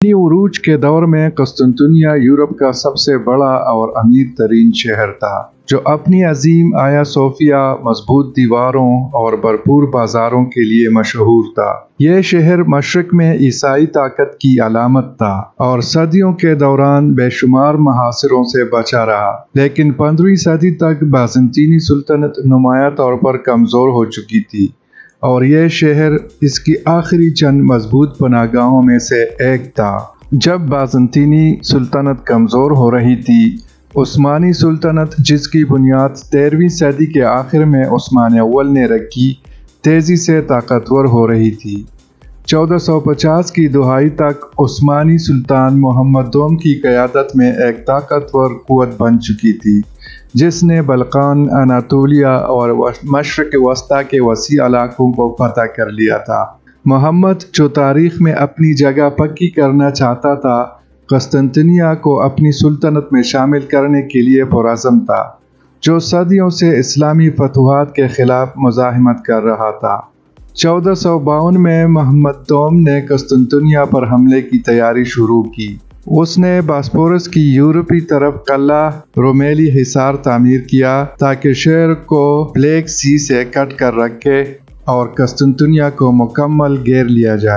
اپنی عروج کے دور میں قسطنطنیہ یورپ کا سب سے بڑا اور امیر ترین شہر تھا، جو اپنی عظیم آیا صوفیہ مضبوط دیواروں اور بھرپور بازاروں کے لیے مشہور تھا۔ یہ شہر مشرق میں عیسائی طاقت کی علامت تھا اور صدیوں کے دوران بے شمار محاصروں سے بچا رہا۔ لیکن پندرہویں صدی تک بازنطینی سلطنت نمایاں طور پر کمزور ہو چکی تھی۔ اور یہ شہر اس کی آخری چند مضبوط پناہ گاہوں میں سے ایک تھا۔ جب بازنطینی سلطنت کمزور ہو رہی تھی، عثمانی سلطنت جس کی بنیاد تیرہویں صدی کے آخر میں عثمان اول نے رکھی، تیزی سے طاقتور ہو رہی تھی۔ چودہ سو پچاس کی دہائی تک عثمانی سلطان محمد دوم کی قیادت میں ایک طاقتور قوت بن چکی تھی، جس نے بلقان اناطولیہ اور مشرق وسطی کے وسیع علاقوں کو فتح کر لیا تھا۔ محمد جو تاریخ میں اپنی جگہ پکی کرنا چاہتا تھا، قسطنطنیہ کو اپنی سلطنت میں شامل کرنے کے لیے پرعزم تھا، جو صدیوں سے اسلامی فتوحات کے خلاف مزاحمت کر رہا تھا۔ چودہ سو باون میں محمد دوم نے قسطنطنیہ پر حملے کی تیاری شروع کی۔ اس نے باسپورس کی یورپی طرف قلعہ رومیلی حصار تعمیر کیا تاکہ شہر کو بلیک سی سے کٹ کر رکھے اور قسطنطنیہ کو مکمل گھیر لیا جائے۔